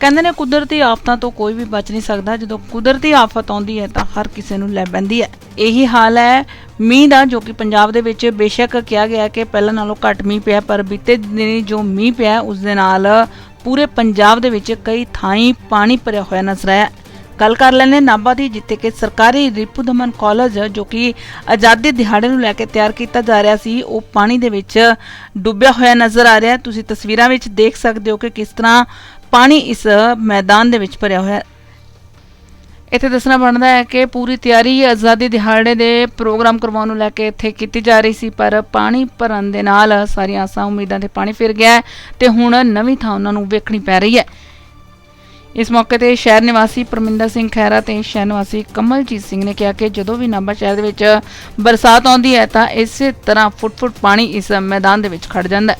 ਕਹਿੰਦੇ ਨੇ ਕੁਦਰਤੀ ਆਫਤਾਂ ਤੋਂ ਕੋਈ ਵੀ ਬਚ ਨਹੀਂ ਸਕਦਾ। ਜਦੋਂ ਕੁਦਰਤੀ ਆਫਤ ਆਉਂਦੀ ਹੈ ਤਾਂ ਹਰ ਕਿਸੇ ਨੂੰ ਲੈ ਪੈਂਦੀ ਹੈ। ਇਹੀ ਹਾਲ ਹੈ ਮੀਂਹ ਦਾ, ਜੋ ਕਿ ਪੰਜਾਬ ਦੇ ਵਿੱਚ ਬੇਸ਼ੱਕ ਕਿਹਾ ਗਿਆ ਕਿ ਪਹਿਲਾਂ ਨਾਲੋਂ ਘੱਟ ਮੀਂਹ ਪਿਆ, ਪਰ ਬੀਤੇ ਦਿਨੀ ਜੋ ਮੀਂਹ ਪਿਆ, ਉਸ ਦੇ ਨਾਲ ਪੂਰੇ ਪੰਜਾਬ ਦੇ ਵਿੱਚ ਕਈ ਥਾਈਂ ਪਾਣੀ ਭਰਿਆ ਹੋਇਆ ਨਜ਼ਰ ਆਇਆ। ਗੱਲ ਕਰ ਲੈਂਦੇ ਨਾਭਾ ਦੀ, ਜਿੱਥੇ ਕਿ ਸਰਕਾਰੀ ਰਿਪੂ ਦਮਨ ਕਾਲਜ, ਜੋ ਕਿ ਆਜ਼ਾਦੀ ਦਿਹਾੜੇ ਨੂੰ ਲੈ ਕੇ ਤਿਆਰ ਕੀਤਾ ਜਾ ਰਿਹਾ ਸੀ, ਉਹ ਪਾਣੀ ਦੇ ਵਿੱਚ ਡੁੱਬਿਆ ਹੋਇਆ ਨਜ਼ਰ ਆ ਰਿਹਾ ਤੁਸੀਂ ਤਸਵੀਰਾਂ ਵਿੱਚ ਦੇਖ ਸਕਦੇ ਹੋ ਕਿ ਕਿਸ ਤਰ੍ਹਾਂ ਪਾਣੀ ਇਸ ਮੈਦਾਨ ਦੇ ਵਿੱਚ ਭਰਿਆ ਹੋਇਆ ਹੈ। ਇੱਥੇ ਦੱਸਣਾ ਬਣਦਾ ਹੈ ਕਿ ਪੂਰੀ ਤਿਆਰੀ ਆਜ਼ਾਦੀ ਦਿਹਾੜੇ ਦੇ ਪ੍ਰੋਗਰਾਮ ਕਰਵਾਉਣ ਨੂੰ ਲੈ ਕੇ ਇੱਥੇ ਕੀਤੀ ਜਾ ਰਹੀ ਸੀ, ਪਰ ਪਾਣੀ ਭਰਨ ਦੇ ਨਾਲ ਸਾਰੀਆਂ ਆਸਾਂ, ਉਮੀਦਾਂ ਤੇ ਪਾਣੀ ਫਿਰ ਗਿਆ ਹੈ ਤੇ ਹੁਣ ਨਵੀਂ ਥਾਂ ਉਹਨਾਂ ਨੂੰ ਵੇਖਣੀ ਪੈ ਰਹੀ ਹੈ। ਇਸ ਮੌਕੇ ਤੇ ਸ਼ਹਿਰ ਨਿਵਾਸੀ ਪਰਮਿੰਦਰ ਸਿੰਘ ਖਹਿਰਾ ਤੇ ਸ਼ਹਿਰ ਨਿਵਾਸੀ ਕਮਲਜੀਤ ਸਿੰਘ ਨੇ ਕਿਹਾ ਕਿ ਜਦੋਂ ਵੀ ਨਾਭਾ ਸ਼ਹਿਰ ਦੇ ਵਿੱਚ ਬਰਸਾਤ ਆਉਂਦੀ ਹੈ ਤਾਂ ਇਸੇ ਤਰ੍ਹਾਂ ਫੁੱਟ-ਫੁੱਟ ਪਾਣੀ ਇਸ ਮੈਦਾਨ ਦੇ ਵਿੱਚ ਖੜ ਜਾਂਦਾ ਹੈ।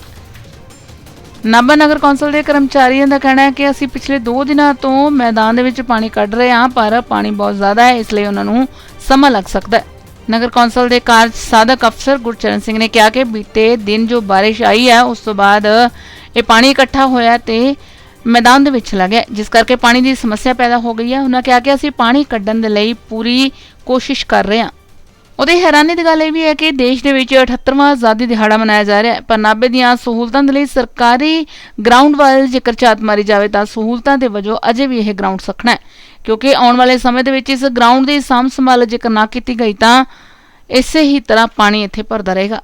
ਨਾਭਾ ਨਗਰ ਕੌਂਸਲ ਦੇ ਕਰਮਚਾਰੀਆਂ ਦਾ ਕਹਿਣਾ ਹੈ ਕਿ ਅਸੀਂ ਪਿਛਲੇ 2 ਦਿਨਾਂ ਤੋਂ ਮੈਦਾਨ ਦੇ ਵਿੱਚ ਪਾਣੀ ਕੱਢ ਰਹੇ ਹਾਂ, ਪਰ ਪਾਣੀ ਬਹੁਤ ਜ਼ਿਆਦਾ ਹੈ, ਇਸ ਲਈ ਉਹਨਾਂ ਨੂੰ ਸਮਾਂ ਲੱਗ ਸਕਦਾ ਹੈ। ਨਗਰ ਕੌਂਸਲ ਦੇ ਕਾਰਜ ਸਾਧਕ ਅਫਸਰ ਗੁਰਚਰਨ ਸਿੰਘ ਨੇ ਕਿਹਾ ਕਿ ਬੀਤੇ ਦਿਨ ਜੋ ਬਾਰਿਸ਼ ਆਈ ਹੈ, ਉਸ ਤੋਂ ਬਾਅਦ ਇਹ ਪਾਣੀ ਇਕੱਠਾ ਹੋਇਆ ਤੇ ਮੈਦਾਨ ਦੇ ਵਿੱਚ ਲੱਗਿਆ ਜਿਸ ਕਰਕੇ ਪਾਣੀ ਦੀ ਸਮੱਸਿਆ ਪੈਦਾ ਹੋ ਗਈ ਹੈ। ਉਹਨਾਂ ਕਿਹਾ ਕਿ ਅਸੀਂ ਪਾਣੀ ਕੱਢਣ ਦੇ ਲਈ ਪੂਰੀ ਕੋਸ਼ਿਸ਼ ਕਰ ਰਹੇ ਹਾਂ। ਉਹਦੇ ਹੈਰਾਨੀ ਦੀ ਗੱਲ ਇਹ ਵੀ ਹੈ ਕਿ ਦੇਸ਼ ਦੇ ਵਿੱਚ 78ਵਾਂ ਆਜ਼ਾਦੀ ਦਿਹਾੜਾ ਮਨਾਇਆ ਜਾ ਰਿਹਾ ਹੈ, ਪਰ ਨਾਭੇ ਦੀਆਂ ਸਹੂਲਤਾਂ ਦੇ ਲਈ ਸਰਕਾਰੀ ਗਰਾਊਂਡ ਵੱਲ ਜੇਕਰ ਝਾਤ ਮਾਰੀ ਜਾਵੇ ਤਾਂ ਸਹੂਲਤਾਂ ਦੇ ਵਜੋਂ ਅਜੇ ਵੀ ਇਹ ਗਰਾਊਂਡ ਸਖਣਾ ਹੈ। ਕਿਉਂਕਿ ਆਉਣ ਵਾਲੇ ਸਮੇਂ ਦੇ ਵਿੱਚ ਇਸ ਗਰਾਊਂਡ ਦੀ ਸਾਂਭ ਸੰਭਾਲ ਜੇਕਰ ਨਾ ਕੀਤੀ ਗਈ ਤਾਂ ਇਸੇ ਹੀ ਤਰ੍ਹਾਂ ਪਾਣੀ ਇੱਥੇ ਭਰਦਾ ਰਹੇਗਾ।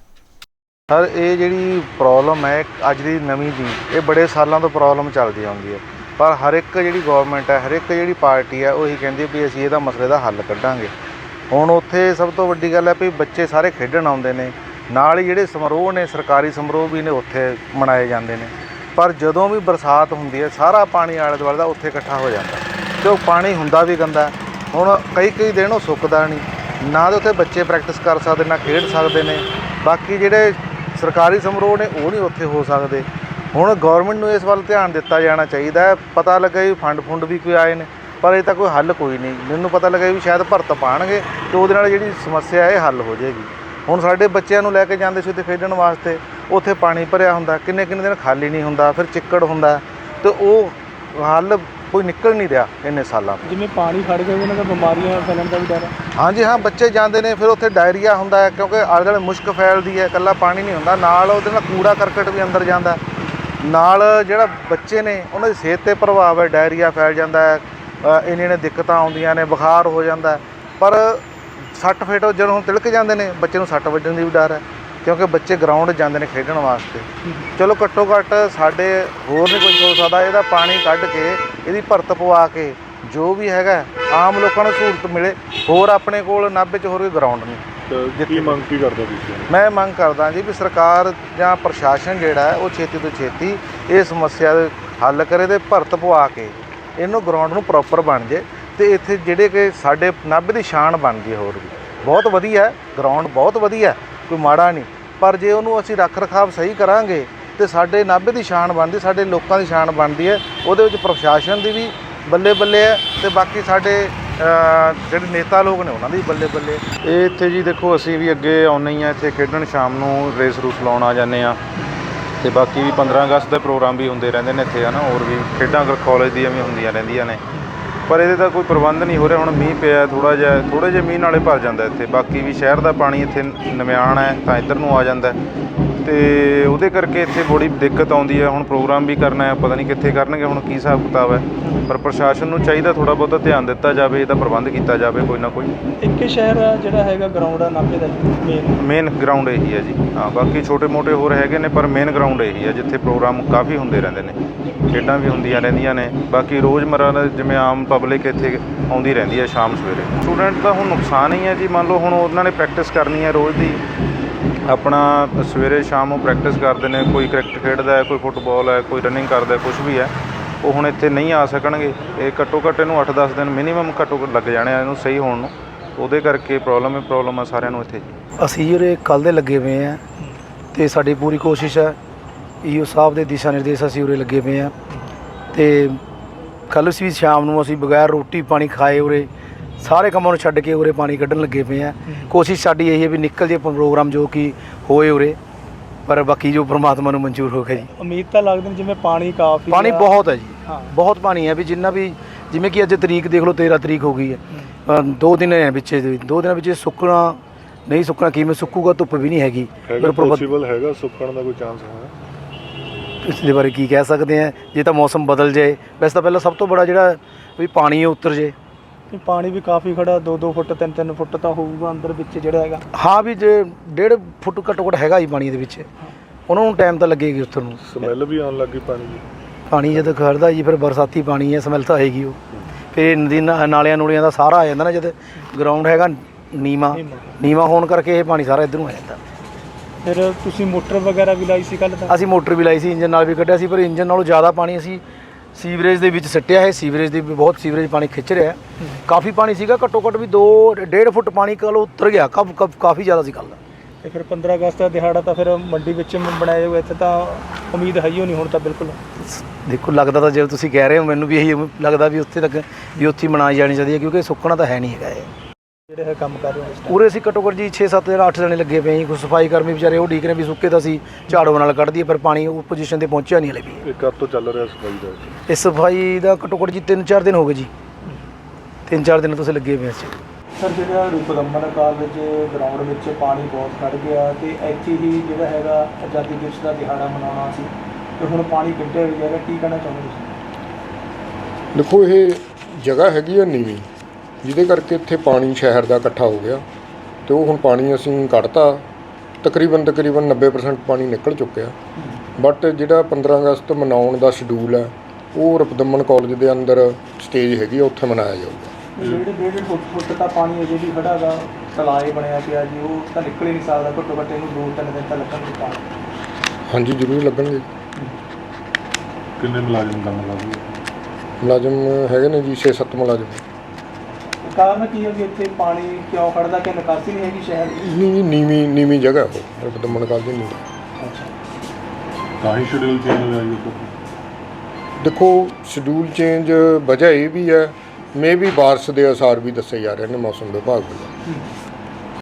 ਸਰ, ਇਹ ਜਿਹੜੀ ਪ੍ਰੋਬਲਮ ਹੈ, ਅੱਜ ਦੀ ਨਵੀਂ ਦੀ, ਇਹ ਬੜੇ ਸਾਲਾਂ ਤੋਂ ਪ੍ਰੋਬਲਮ ਚੱਲਦੀ ਆਉਂਦੀ ਹੈ। ਪਰ ਹਰ ਇੱਕ ਜਿਹੜੀ ਗਵਰਨਮੈਂਟ ਹੈ, ਹਰ ਇੱਕ ਜਿਹੜੀ ਪਾਰਟੀ ਹੈ, ਉਹ ਕਹਿੰਦੀ ਵੀ ਅਸੀਂ ਇਹਦਾ ਮਸਲੇ ਦਾ ਹੱਲ ਕੱਢਾਂਗੇ। ਹੁਣ ਉੱਥੇ ਸਭ ਤੋਂ ਵੱਡੀ ਗੱਲ ਹੈ ਵੀ ਬੱਚੇ ਸਾਰੇ ਖੇਡਣ ਆਉਂਦੇ ਨੇ। ਨਾਲ ਹੀ ਜਿਹੜੇ ਸਮਾਰੋਹ ਨੇ, ਸਰਕਾਰੀ ਸਮਾਰੋਹ ਵੀ ਨੇ, ਉੱਥੇ ਮਨਾਏ ਜਾਂਦੇ ਨੇ। ਪਰ ਜਦੋਂ ਵੀ ਬਰਸਾਤ ਹੁੰਦੀ ਹੈ, ਸਾਰਾ ਪਾਣੀ ਆਲੇ ਦੁਆਲੇ ਦਾ ਉੱਥੇ ਇਕੱਠਾ ਹੋ ਜਾਂਦਾ। ਤੇ ਉਹ ਪਾਣੀ ਹੁੰਦਾ ਵੀ ਗੰਦਾ ਹੁਣ ਕਈ ਕਈ ਦਿਨ ਉਹ ਸੁੱਕਦਾ ਨਹੀਂ। ਨਾ ਤੇ ਉੱਥੇ ਬੱਚੇ ਪ੍ਰੈਕਟਿਸ ਕਰ ਸਕਦੇ, ਨਾ ਖੇਡ ਸਕਦੇ ਨੇ। ਬਾਕੀ ਜਿਹੜੇ ਸਰਕਾਰੀ ਸਮਾਰੋਹ ਨੇ, ਉਹ ਨਹੀਂ ਉੱਥੇ ਹੋ ਸਕਦੇ। ਹੁਣ ਗਵਰਨਮੈਂਟ ਨੂੰ ਇਸ ਵੱਲ ਧਿਆਨ ਦਿੱਤਾ ਜਾਣਾ ਚਾਹੀਦਾ ਹੈ। ਪਤਾ ਲੱਗਾ ਵੀ ਫੰਡ ਫੁੰਡ ਵੀ ਕੋਈ ਆਏ ਨੇ। ਪਰ ਇਹ ਤਾਂ ਕੋਈ ਹੱਲ ਕੋਈ ਨਹੀਂ। ਮੈਨੂੰ ਪਤਾ ਲੱਗਾ ਵੀ ਸ਼ਾਇਦ ਭਰਤ ਪਾਣਗੇ ਤੇ ਉਹਦੇ ਨਾਲ ਜਿਹੜੀ ਸਮੱਸਿਆ ਹੈ ਇਹ ਹੱਲ ਹੋ ਜਾਏਗੀ। ਹੁਣ ਸਾਡੇ ਬੱਚਿਆਂ ਨੂੰ ਲੈ ਕੇ ਜਾਂਦੇ ਸੀ ਉੱਥੇ ਖੇਡਣ ਵਾਸਤੇ ਉੱਥੇ ਪਾਣੀ ਭਰਿਆ ਹੁੰਦਾ ਕਿੰਨੇ ਕਿੰਨੇ ਦਿਨ ਖਾਲੀ ਨਹੀਂ ਹੁੰਦਾ ਫਿਰ ਚਿੱਕੜ ਹੁੰਦਾ ਤੇ ਉਹ ਹੱਲ ਕੋਈ ਨਿਕਲ ਨਹੀਂ ਰਿਹਾ ਇੰਨੇ ਸਾਲਾਂ ਜਿਵੇਂ ਪਾਣੀ ਖੜ ਗਿਆ ਉਹਨਾਂ ਦਾ ਬਿਮਾਰੀਆਂ ਫੈਲਣ ਦਾ ਵੀ ਡਰ ਹੈ। ਹਾਂਜੀ ਹਾਂ ਬੱਚੇ ਜਾਂਦੇ ਨੇ ਫਿਰ ਉੱਥੇ ਡਾਇਰੀਆ ਹੁੰਦਾ ਹੈ ਕਿਉਂਕਿ ਆਲੇ ਦੁਆਲੇ ਮੁਸ਼ਕ ਫੈਲਦੀ ਹੈ ਇਕੱਲਾ ਪਾਣੀ ਨਹੀਂ ਹੁੰਦਾ ਨਾਲ ਉਹਦੇ ਨਾਲ ਕੂੜਾ ਕਰਕਟ ਵੀ ਅੰਦਰ ਜਾਂਦਾ। ਨਾਲ ਜਿਹੜਾ ਬੱਚੇ ਨੇ ਉਹਨਾਂ ਦੀ ਸਿਹਤ ਤੇ ਪ੍ਰਭਾਵ ਹੈ ਡਾਇਰੀਆ ਫੈਲ ਜਾਂਦਾ ਹੈ ਇੰਨੀਆਂ ਨੇ ਦਿੱਕਤਾਂ ਆਉਂਦੀਆਂ ਨੇ ਬੁਖਾਰ ਹੋ ਜਾਂਦਾ। ਪਰ ਸੱਟ ਫੇਟ ਜਦੋਂ ਹੁਣ ਤਿਲਕ ਜਾਂਦੇ ਨੇ ਬੱਚੇ ਨੂੰ ਸੱਟ ਵੱਜਣ ਦੀ ਵੀ ਡਰ ਹੈ ਕਿਉਂਕਿ ਬੱਚੇ ਗਰਾਊਂਡ ਜਾਂਦੇ ਨੇ ਖੇਡਣ ਵਾਸਤੇ। ਚਲੋ ਘੱਟੋ ਘੱਟ ਸਾਡੇ ਹੋਰ ਨਹੀਂ ਕੁਝ ਹੋ ਸਕਦਾ ਇਹਦਾ ਪਾਣੀ ਕੱਢ ਕੇ ਇਹਦੀ ਭਰਤ ਪਵਾ ਕੇ ਜੋ ਵੀ ਹੈਗਾ ਆਮ ਲੋਕਾਂ ਨੂੰ ਸਹੂਲਤ ਮਿਲੇ ਹੋਰ ਆਪਣੇ ਕੋਲ ਨਾਭੇ 'ਚ ਹੋਰ ਕੋਈ ਗਰਾਊਂਡ ਨਹੀਂ। ਕੀ ਮੰਗ ਕੀ ਕਰਦੇ ਤੁਸੀਂ? ਮੈਂ ਮੰਗ ਕਰਦਾ ਜੀ ਵੀ ਸਰਕਾਰ ਜਾਂ ਪ੍ਰਸ਼ਾਸਨ ਜਿਹੜਾ ਉਹ ਛੇਤੀ ਤੋਂ ਛੇਤੀ ਇਹ ਸਮੱਸਿਆ ਦਾ ਹੱਲ ਕਰੇ ਤੇ ਭਰਤ ਪਵਾ ਕੇ ਇਹਨੂੰ ਗਰਾਊਂਡ ਨੂੰ ਪ੍ਰੋਪਰ ਬਣ ਜੇ ਤੇ ਇੱਥੇ ਜਿਹੜੇ ਕਿ ਸਾਡੇ ਨਾਭੇ ਦੀ ਸ਼ਾਨ ਬਣ ਹੈ ਹੋਰ ਵੀ। ਬਹੁਤ ਵਧੀਆ ਗਰਾਊਂਡ ਬਹੁਤ ਵਧੀਆ ਕੋਈ ਮਾੜਾ ਨਹੀਂ। ਪਰ ਜੇ ਉਹਨੂੰ ਅਸੀਂ ਰੱਖ ਰਖਾਵ ਸਹੀ ਕਰਾਂਗੇ ਤੇ ਸਾਡੇ ਨਾਭੇ ਦੀ ਸ਼ਾਨ ਬਣਦੀ, ਸਾਡੇ ਲੋਕਾਂ ਦੀ ਸ਼ਾਨ ਬਣਦੀ ਹੈ, ਉਹਦੇ ਵਿੱਚ ਪ੍ਰਸ਼ਾਸਨ ਦੀ ਵੀ ਬੱਲੇ ਬੱਲੇ ਹੈ ਤੇ ਬਾਕੀ ਸਾਡੇ ਜਿਹੜੇ ਨੇਤਾ ਲੋਕ ਨੇ ਉਹਨਾਂ ਦੀ ਬੱਲੇ ਬੱਲੇ ਇਹ ਇੱਥੇ ਜੀ ਦੇਖੋ, ਅਸੀਂ ਵੀ ਅੱਗੇ ਆਉਂਦੇ ਹੀ ਆ ਇੱਥੇ ਖੇਡਣ ਸ਼ਾਮ ਨੂੰ ਰੇਸ ਰੂਸ ਲਾਉਣ ਆ ਜਾਂਦੇ ਆ ਤੇ ਬਾਕੀ ਵੀ 15 ਅਗਸਤ ਦੇ ਪ੍ਰੋਗਰਾਮ ਵੀ ਹੁੰਦੇ ਰਹਿੰਦੇ ਨੇ ਇੱਥੇ, ਹਨਾ? ਹੋਰ ਵੀ ਖੇਡਾਂ ਅਗਰ ਕਾਲਜ ਦੀਆਂ ਵੀ ਹੁੰਦੀਆਂ ਰਹਿੰਦੀਆਂ ਨੇ। ਪਰ ਇਹਦੇ ਦਾ ਕੋਈ ਪ੍ਰਬੰਧ ਨਹੀਂ ਹੋ ਰਿਹਾ, ਹੁਣ ਮੀਂਹ ਪਿਆ ਥੋੜਾ ਜਿਹਾ ਥੋੜੇ ਜਿਹੇ ਮੀਂਹ ਨਾਲੇ ਭਰ ਜਾਂਦਾ ਇੱਥੇ। ਬਾਕੀ ਵੀ ਸ਼ਹਿਰ ਦਾ ਪਾਣੀ ਇੱਥੇ ਨਮਿਆਨ ਹੈ, ਤਾਂ ਇੱਧਰ ਨੂੰ ਆ ਜਾਂਦਾ ਤੇ ਉਹਦੇ ਕਰਕੇ ਇੱਥੇ ਬੜੀ ਦਿੱਕਤ ਆਉਂਦੀ ਹੈ। ਹੁਣ ਪ੍ਰੋਗਰਾਮ ਵੀ ਕਰਨਾ ਹੈ ਪਤਾ ਨਹੀਂ ਕਿੱਥੇ ਕਰਨਗੇ ਹੁਣ ਕੀ ਹਿਸਾਬ ਕਿਤਾਬ ਹੈ। ਪਰ ਪ੍ਰਸ਼ਾਸਨ ਨੂੰ ਚਾਹੀਦਾ ਥੋੜਾ ਬਹੁਤਾ ਧਿਆਨ ਦਿੱਤਾ ਜਾਵੇ ਇਹਦਾ ਪ੍ਰਬੰਧ ਕੀਤਾ ਜਾਵੇ ਕੋਈ ਨਾ ਕੋਈ। ਇੱਕ ਹੀ ਸ਼ਹਿਰ ਆ ਜਿਹੜਾ ਹੈਗਾ ਗਰਾਊਂਡ ਆ ਨਾਭੇ ਦਾ ਮੇਨ ਮੇਨ ਗਰਾਊਂਡ ਇਹੀ ਹੈ ਜੀ। ਹਾਂ ਬਾਕੀ ਛੋਟੇ-ਮੋਟੇ ਹੋਰ ਹੈਗੇ ਨੇ ਪਰ ਮੇਨ ਗਰਾਊਂਡ ਇਹੀ ਹੈ ਜਿੱਥੇ ਪ੍ਰੋਗਰਾਮ ਕਾਫੀ ਹੁੰਦੇ ਰਹਿੰਦੇ ਨੇ। ਖੇਡਾਂ ਵੀ ਹੁੰਦੀਆਂ ਰਹਿੰਦੀਆਂ ਨੇ। ਬਾਕੀ ਰੋਜ਼ਮਰਰਾ ਦਾ ਜਿਵੇਂ ਆਮ ਪਬਲਿਕ ਇੱਥੇ ਆਉਂਦੀ ਰਹਿੰਦੀ ਹੈ ਸ਼ਾਮ ਸਵੇਰੇ। ਸਟੂਡੈਂਟ ਦਾ ਹੁਣ ਨੁਕਸਾਨ ਹੀ ਹੈ ਜੀ। ਮੰਨ ਲਓ ਹੁਣ ਉਹਨਾਂ ਨੇ ਪ੍ਰੈਕਟਿਸ ਕਰਨੀ ਹੈ ਰੋਜ਼ ਦੀ। ਆਪਣਾ ਸਵੇਰੇ ਸ਼ਾਮ ਨੂੰ ਪ੍ਰੈਕਟਿਸ ਕਰਦੇ ਨੇ, ਕੋਈ ਕ੍ਰਿਕਟ ਖੇਡਦਾ ਹੈ, ਕੋਈ ਫੁੱਟਬਾਲ ਹੈ, ਕੋਈ ਰਨਿੰਗ ਕਰਦਾ ਕੁਝ ਵੀ ਹੈ, ਉਹ ਹੁਣ ਇੱਥੇ ਨਹੀਂ ਆ ਸਕਣਗੇ। ਇਹ ਘੱਟੋ ਘੱਟ ਇਹਨੂੰ 8-10 ਦਿਨ ਮਿਨੀਮਮ ਘੱਟੋ ਘੱਟ ਲੱਗ ਜਾਣੇ ਆ ਇਹਨੂੰ ਸਹੀ ਹੋਣ ਨੂੰ। ਉਹਦੇ ਕਰਕੇ ਪ੍ਰੋਬਲਮ ਹੈ ਪ੍ਰੋਬਲਮ ਆ ਸਾਰਿਆਂ ਨੂੰ ਇੱਥੇ। ਅਸੀਂ ਜਿਹੜੇ ਕੱਲ ਦੇ ਲੱਗੇ ਹੋਏ ਆ ਤੇ ਸਾਡੀ ਪੂਰੀ ਕੋਸ਼ਿਸ਼ ਹੈ ਈਓ ਸਾਹਿਬ ਦੇ ਦਿਸ਼ਾ ਨਿਰਦੇਸ਼ ਅਸੀਂ ਉਰੇ ਲੱਗੇ ਹੋਏ ਆ। ਤੇ ਕੱਲ ਵੀ ਸ਼ਾਮ ਨੂੰ ਅਸੀਂ ਬਗੈਰ ਰੋਟੀ ਪਾਣੀ ਖਾਏ ਉਰੇ ਸਾਰੇ ਕੰਮਾਂ ਨੂੰ ਛੱਡ ਕੇ ਉਰੇ ਪਾਣੀ ਕੱਢਣ ਲੱਗੇ ਪਏ ਆ। ਕੋਸ਼ਿਸ਼ ਸਾਡੀ ਇਹ ਹੈ ਵੀ ਨਿਕਲ ਜੇ ਪ੍ਰੋਗਰਾਮ ਜੋ ਕਿ ਹੋਏ ਉਰੇ ਪਰ ਬਾਕੀ ਜੋ ਪ੍ਰਮਾਤਮਾ ਨੂੰ ਮਨਜ਼ੂਰ ਹੋ ਗਿਆ ਜੀ। ਉਮੀਦ ਤਾਂ ਲੱਗਦੀ ਨਹੀਂ ਜਿਵੇਂ ਪਾਣੀ ਕਾਫੀ ਪਾਣੀ ਆ। ਬਹੁਤ ਹੈ ਜੀ। ਹਾਂ। ਬਹੁਤ ਪਾਣੀ ਹੈ ਵੀ ਜਿੰਨਾ ਵੀ ਜਿਵੇਂ ਕਿ ਅੱਜ ਤਰੀਕ ਦੇਖ ਲਓ 13 ਤਰੀਕ ਹੋ ਗਈ ਹੈ। ਅ, ਦੋ ਦਿਨ ਹੈ ਵਿੱਚੇ ਦੇ ਦੋ ਦਿਨਾਂ ਵਿੱਚ ਇਹ ਸੁੱਕਣਾ ਨਹੀਂ ਸੁੱਕਣਾ ਕਿਵੇਂ ਸੁੱਕੂਗਾ ਧੁੱਪ ਵੀ ਨਹੀਂ ਹੈਗੀ। ਹੈਗਾ ਪਰ ਪ੍ਰਬੰਧ- ਪੋਸੀਬਲ ਹੈਗਾ ਸੁੱਕਣ ਦਾ ਕੋਈ ਚਾਂਸ ਹੈ। ਇਸ ਦੇ ਬਾਰੇ ਕੀ ਕਹਿ ਸਕਦੇ ਆ? ਜੇ ਤਾਂ ਮੌਸਮ ਬਦਲ ਜਾਏ ਵੈਸੇ ਤਾਂ ਪਹਿਲਾਂ ਸਭ ਤੋਂ ਬੜਾ ਜਿਹੜਾ ਵੀ ਪਾਣੀ ਹੈ ਉਤਰ ਜੇ ਪਾਣੀ ਵੀ ਕਾਫੀ ਖੜਾ 2-2 ਫੁੱਟ 3-3 ਫੁੱਟ ਤਾਂ ਹੋਊਗਾ ਅੰਦਰ ਵਿੱਚ ਜਿਹੜਾ ਹੈਗਾ। ਹਾਂ ਵੀ ਜੇ ਡੇਢ ਫੁੱਟ ਘੱਟੋ ਘੱਟ ਹੈਗਾ ਹੀ ਪਾਣੀ ਦੇ ਵਿੱਚ। ਉਹਨਾਂ ਨੂੰ ਟਾਈਮ ਤਾਂ ਲੱਗੇਗੀ ਉੱਤਰ ਨੂੰ। ਸਮੈਲ ਵੀ ਆਉਣ ਲੱਗੀ ਪਾਣੀ ਦੀ। ਪਾਣੀ ਜਦੋਂ ਖੜਦਾ ਜੀ ਫਿਰ ਬਰਸਾਤੀ ਪਾਣੀ ਹੈ ਸਮੈਲ ਤਾਂ ਆਏਗੀ ਉਹ। ਫਿਰ ਨਦੀ ਨਾਲਿਆਂ ਨੂਲਿਆਂ ਦਾ ਸਾਰਾ ਆ ਜਾਂਦਾ ਨਾ ਜਦ ਗਰਾਊਂਡ ਹੈਗਾ ਨੀਮਾ ਨੀਵਾਂ। ਨੀਮਾ ਹੋਣ ਕਰਕੇ ਇਹ ਪਾਣੀ ਸਾਰਾ ਇੱਧਰ ਨੂੰ ਆ ਜਾਂਦਾ। ਫਿਰ ਤੁਸੀਂ ਮੋਟਰ ਵਗੈਰਾ ਵੀ ਲਾਈ ਸੀ ਕੱਲ ਤਾਂ? ਅਸੀਂ ਮੋਟਰ ਵੀ ਲਾਈ ਸੀ ਇੰਜਨ ਨਾਲ ਵੀ ਕੱਢਿਆ ਸੀ ਪਰ ਇੰਜਨ ਨਾਲੋਂ ਜ਼ਿਆਦਾ ਪਾਣੀ ਅਸੀਂ ਸੀਵਰੇਜ ਦੇ ਵਿੱਚ ਸੱਟਿਆ ਹੈ ਸੀਵਰੇਜ ਦੀ ਵੀ ਬਹੁਤ ਸੀਵਰੇਜ ਪਾਣੀ ਖਿੱਚ ਰਿਹਾ ਹੈ। ਕਾਫੀ ਪਾਣੀ ਸੀਗਾ ਘੱਟੋ ਘੱਟ ਵੀ 2 1.5 ਫੁੱਟ ਪਾਣੀ ਕੱਲ ਉਤਰ ਗਿਆ ਕਬ ਕਬ ਕਾਫੀ ਜ਼ਿਆਦਾ ਸੀ ਕੱਲ ਤੇ ਫਿਰ 15 ਅਗਸਤ ਦਾ ਦਿਹਾੜਾ ਤਾਂ ਫਿਰ ਮੰਡੀ ਵਿੱਚ ਮ- ਬਣਾਇਆ ਜਾਊਗਾ ਇੱਥੇ ਤਾਂ ਉਮੀਦ ਹੈ ਹੀ ਹੋਣੀ ਹੁਣ ਤਾਂ ਬਿਲਕੁਲ। ਦੇਖੋ ਲੱਗਦਾ ਤਾਂ ਜੇ ਤੁਸੀਂ ਕਹਿ ਰਹੇ ਹੋ ਮੈਨੂੰ ਵੀ ਇਹੀ ਲੱਗਦਾ ਵੀ ਉੱਥੇ ਤੱਕ ਵੀ ਉੱਥੇ ਹੀ ਮਨਾਈ ਜਾਣੀ ਚਾਹੀਦੀ ਹੈ ਕਿਉਂਕਿ ਸੁੱਕਣਾ ਤਾਂ ਹੈ ਨਹੀਂ ਹੈਗਾ ਇਹ। ਜਿਹੜੇ ਹੈ ਕੰਮ ਕਰ ਰਹੇ ਹੋ ਇਸ time। ਪੂਰੇ ਅਸੀਂ ਘੱਟੋ ਘੱਟ ਜੀ 6 7 ਜਾਂ 8 ਜਣੇ ਲੱਗੇ ਪਏ ਜੀ ਕੋਈ ਸਫ਼ਾਈ ਕਰਮੀ ਵਿਚਾਰੇ ਉਹ ਡੀਕ ਵੀ ਸੁੱਕੇ ਤਾਂ ਸੀ ਝਾੜੂ ਨਾਲ ਕੱਢ ਦਈਏ ਪਰ ਪਾਣੀ ਉਹ ਪੋਜੀਸ਼ਨ ਤੇ ਪਹੁੰਚਿਆ ਨਹੀਂ ਹਲੇ ਵੀ। ਇਹ ਕਦ ਤੋਂ ਚੱਲ ਰਿਹਾ ਸਫ਼ਾਈ ਦਾ? ਇਹ? ਇਸ ਸਫ਼ਾਈ ਦਾ ਘੱਟੋ ਘੱਟ ਜੀ 3-4 ਦਿਨ ਹੋ ਗਏ ਜੀ। 3-4 ਦਿਨ ਤੁਸੀਂ ਲੱਗੇ ਪਏ ਇਸ 'ਚ ਸਰ ਜਿਹੜਾ ਰੂਪਦਮਨ ਕਾਲ ਵਿੱਚ ਗਰਾਊਂਡ ਵਿੱਚ ਪਾਣੀ ਬਹੁਤ ਖੜ ਗਿਆ ਤੇ ਇੱਥੇ ਹੀ ਜਿਹੜਾ ਹੈਗਾ ਆਜ਼ਾਦੀ ਦਿਵਸ ਦਾ ਦਿਹਾੜਾ ਮਨਾਉਣਾ ਸੀ ਤੇ ਹੁਣ ਪਾਣੀ ਕੱਢਿਆ ਵੀ ਕੀ ਕਹਿਣਾ ਚਾਹੁੰਦੇ ਤੁਸੀਂ? ਦੇਖੋ ਇਹ ਜਗ੍ਹਾ ਹੈਗੀ ਆ ਨੀਵੀਂ। ਜਿਹਦੇ ਕਰਕੇ ਇੱਥੇ ਪਾਣੀ ਸ਼ਹਿਰ ਦਾ ਇਕੱਠਾ ਹੋ ਗਿਆ ਤੇ ਉਹ ਹੁਣ ਪਾਣੀ ਅਸੀਂ ਕੱਢਤਾ ਤਕਰੀਬਨ ਤਕਰੀਬਨ 90% ਪਾਣੀ ਨਿਕਲ ਚੁੱਕਿਆ। ਬਟ ਜਿਹੜਾ 15 ਅਗਸਤ ਮਨਾਉਣ ਦਾ ਸ਼ਡਿਊਲ ਹੈ ਉਹ ਰਪਦਮਨ ਕਾਲਜ ਦੇ ਅੰਦਰ ਸਟੇਜ ਹੈਗੀ ਆ ਉੱਥੇ ਮਨਾਇਆ ਜਾਊਗਾ। ਜਿਹੜੇ ਡੇਢ ਫੁੱਟ ਫੁੱਟ ਤਾਂ ਪਾਣੀ ਅਜੇ ਵੀ ਖੜਾ ਗਾ ਤਲਾਏ ਬਣਿਆ ਪਿਆ ਜੀ ਉਹ ਤਾਂ ਨਿਕਲ ਹੀ ਨਹੀਂ ਸਕਦਾ ਘੱਟੋ ਘੱਟ ਇਹਨੂੰ ਦੋ ਤਿੰਨ ਦਿਨ ਤਾਂ ਲੱਗਣਗੇ ਪਾਣੀ। ਹਾਂਜੀ ਜ਼ਰੂਰ ਲੱਗਣਗੇ। ਕਿੰਨੇ ਮੁਲਾਜ਼ਮ ਕੰਮ ਮੁਲਾਜ਼ਮ? ਹੈਗੇ ਨੇ ਜੀ 6-7 ਮੁਲਾਜ਼ਮ। ਕਾਰਨ ਕੀ ਹੈ ਵੀ ਇੱਥੇ ਪਾਣੀ ਕਿਉਂ ਖੜਦਾ ਕਿ ਨਿਕਾਸੀ ਨਹੀਂ ਹੈਗੀ ਸ਼ਹਿਰ ਦੀ? ਨਹੀਂ ਨੀਵੀਂ ਨੀਵੀਂ ਜਗ੍ਹਾ ਉਹ ਰਪਦਮਨ ਕਾਲਜ ਦੀ ਨੀਵੀਂ ਅੱਛਾ। ਤਾਂ ਹੀ ਸ਼ਡਿਊਲ ਚੇਂਜ ਹੋਇਆ ਜੀ ਉੱਥੇ ਦੇਖੋ ਸ਼ਡਿਊਲ ਚੇਂਜ ਵਜ੍ਹਾ ਇਹ ਵੀ ਹੈ ਮੇ ਵੀ ਬਾਰਿਸ਼ ਦੇ ਅਸਾਰ ਵੀ ਦੱਸੇ ਜਾ ਰਹੇ ਨੇ ਮੌਸਮ ਵਿਭਾਗ ਵੱਲੋਂ।